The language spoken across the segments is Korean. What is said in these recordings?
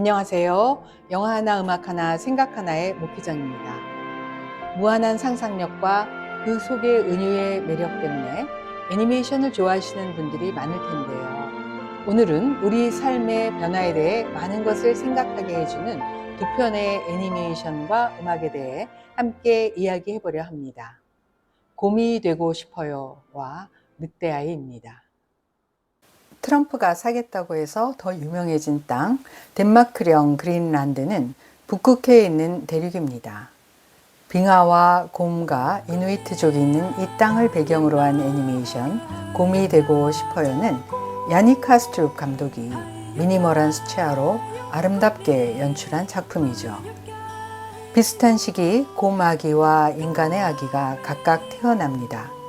안녕하세요. 영화 하나, 음악 하나, 생각 하나의 목희정입니다. 무한한 상상력과 그 속의 은유의 매력 때문에 애니메이션을 좋아하시는 분들이 많을 텐데요. 오늘은 우리 삶의 변화에 대해 많은 것을 생각하게 해주는 두 편의 애니메이션과 음악에 대해 함께 이야기해 보려 합니다. 곰이 되고 싶어요와 늑대아이입니다. 트럼프가 사겠다고 해서 더 유명해진 땅, 덴마크령 그린란드는 북극해에 있는 대륙입니다. 빙하와 곰과 이누이트족이 있는 이 땅을 배경으로 한 애니메이션 곰이 되고 싶어요는 야니 카스트룹 감독이 미니멀한 수채화로 아름답게 연출한 작품이죠. 비슷한 시기 곰 아기와 인간의 아기가 각각 태어납니다.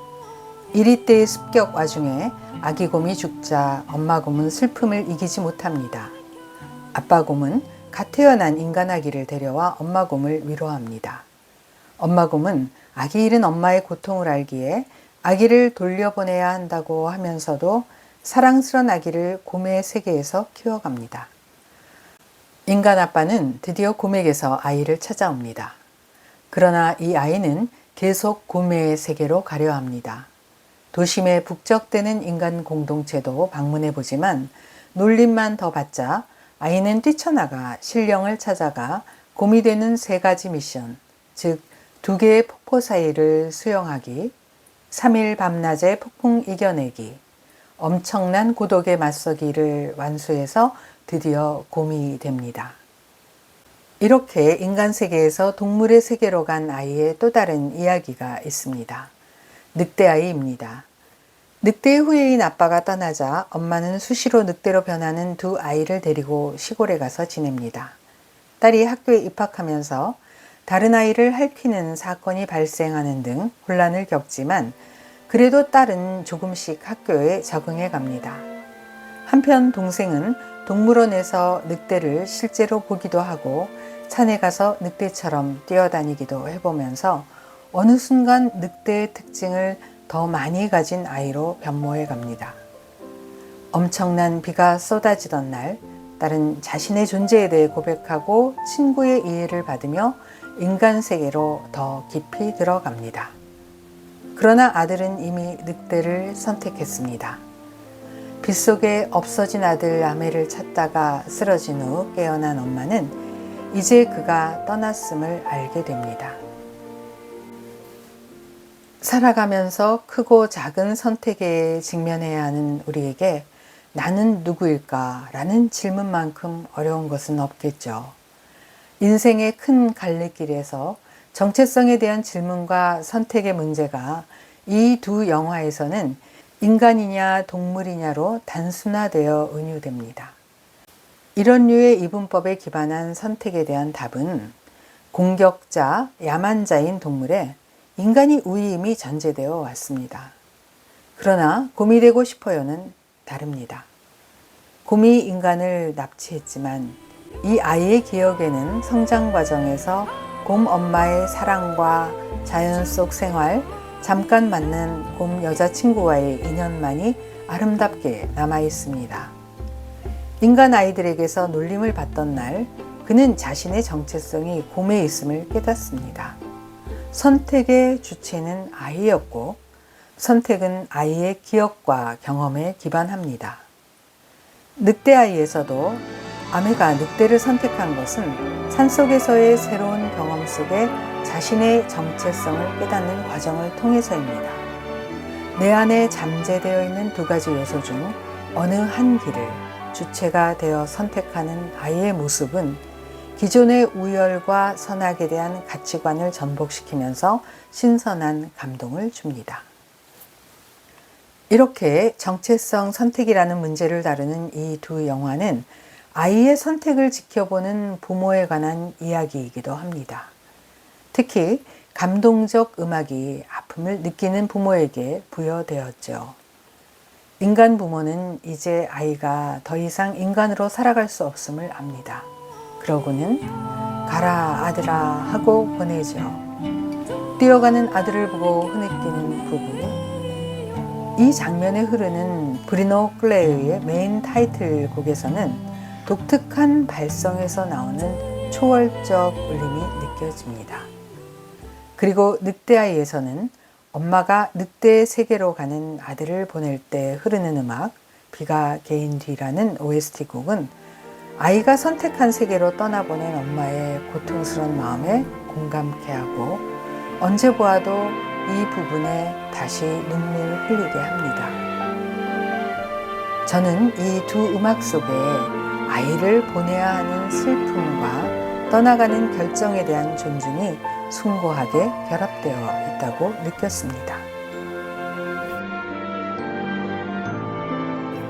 1위 의 습격 와중에 아기 곰이 죽자 엄마 곰은 슬픔을 이기지 못합니다. 아빠 곰은 갓 태어난 인간 아기를 데려와 엄마 곰을 위로합니다. 엄마 곰은 아기 잃은 엄마의 고통을 알기에 아기를 돌려보내야 한다고 하면서도 사랑스런 아기를 곰의 세계에서 키워갑니다. 인간 아빠는 드디어 곰에게서 아이를 찾아옵니다. 그러나 이 아이는 계속 곰의 세계로 가려 합니다. 도심에 북적대는 인간 공동체도 방문해 보지만 놀림만 더 받자 아이는 뛰쳐나가 신령을 찾아가 곰이 되는 세 가지 미션, 즉 두 개의 폭포 사이를 수영하기, 3일 밤낮의 폭풍 이겨내기, 엄청난 고독에 맞서기를 완수해서 드디어 곰이 됩니다. 이렇게 인간 세계에서 동물의 세계로 간 아이의 또 다른 이야기가 있습니다. 늑대아이입니다. 늑대의 후예인 아빠가 떠나자 엄마는 수시로 늑대로 변하는 두 아이를 데리고 시골에 가서 지냅니다. 딸이 학교에 입학하면서 다른 아이를 핥히는 사건이 발생하는 등 혼란을 겪지만 그래도 딸은 조금씩 학교에 적응해 갑니다. 한편 동생은 동물원에서 늑대를 실제로 보기도 하고 산에 가서 늑대처럼 뛰어다니기도 해보면서 어느 순간 늑대의 특징을 더 많이 가진 아이로 변모해 갑니다. 엄청난 비가 쏟아지던 날, 딸은 자신의 존재에 대해 고백하고 친구의 이해를 받으며 인간 세계로 더 깊이 들어갑니다. 그러나 아들은 이미 늑대를 선택했습니다. 빗속에 없어진 아들 아메를 찾다가 쓰러진 후 깨어난 엄마는 이제 그가 떠났음을 알게 됩니다. 살아가면서 크고 작은 선택에 직면해야 하는 우리에게 나는 누구일까? 라는 질문만큼 어려운 것은 없겠죠. 인생의 큰 갈래길에서 정체성에 대한 질문과 선택의 문제가 이 두 영화에서는 인간이냐 동물이냐로 단순화되어 은유됩니다. 이런 류의 이분법에 기반한 선택에 대한 답은 공격자, 야만자인 동물에 인간이 우위임이 전제되어 왔습니다. 그러나 곰이 되고 싶어요는 다릅니다. 곰이 인간을 납치했지만 이 아이의 기억에는 성장 과정에서 곰 엄마의 사랑과 자연 속 생활, 잠깐 만난 곰 여자친구와의 인연만이 아름답게 남아 있습니다. 인간 아이들에게서 놀림을 받던 날, 그는 자신의 정체성이 곰에 있음을 깨닫습니다. 선택의 주체는 아이였고 선택은 아이의 기억과 경험에 기반합니다. 늑대 아이에서도 아메가 늑대를 선택한 것은 산속에서의 새로운 경험 속에 자신의 정체성을 깨닫는 과정을 통해서입니다. 내 안에 잠재되어 있는 두 가지 요소 중 어느 한 길을 주체가 되어 선택하는 아이의 모습은 기존의 우열과 선악에 대한 가치관을 전복시키면서 신선한 감동을 줍니다. 이렇게 정체성 선택이라는 문제를 다루는 이 두 영화는 아이의 선택을 지켜보는 부모에 관한 이야기이기도 합니다. 특히 감동적 음악이 아픔을 느끼는 부모에게 부여되었죠. 인간 부모는 이제 아이가 더 이상 인간으로 살아갈 수 없음을 압니다. 그러고는 가라 아들아 하고 보내죠. 뛰어가는 아들을 보고 흐느끼는 부부. 이 장면에 흐르는 브리노 클레의 메인 타이틀곡에서는 독특한 발성에서 나오는 초월적 울림이 느껴집니다. 그리고 늑대아이에서는 엄마가 늑대의 세계로 가는 아들을 보낼 때 흐르는 음악 비가 개인 뒤라는 OST 곡은 아이가 선택한 세계로 떠나보낸 엄마의 고통스러운 마음에 공감케 하고 언제 보아도 이 부분에 다시 눈물 흘리게 합니다. 저는 이 두 음악 속에 아이를 보내야 하는 슬픔과 떠나가는 결정에 대한 존중이 숭고하게 결합되어 있다고 느꼈습니다.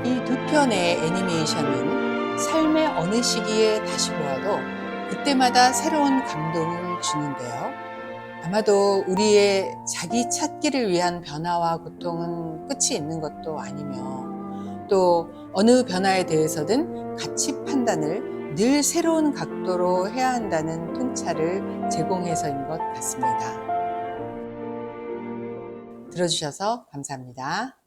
이 두 편의 애니메이션은 삶의 어느 시기에 다시 보아도 그때마다 새로운 감동을 주는데요. 아마도 우리의 자기 찾기를 위한 변화와 고통은 끝이 있는 것도 아니며 또 어느 변화에 대해서든 가치 판단을 늘 새로운 각도로 해야 한다는 통찰을 제공해서인 것 같습니다. 들어주셔서 감사합니다.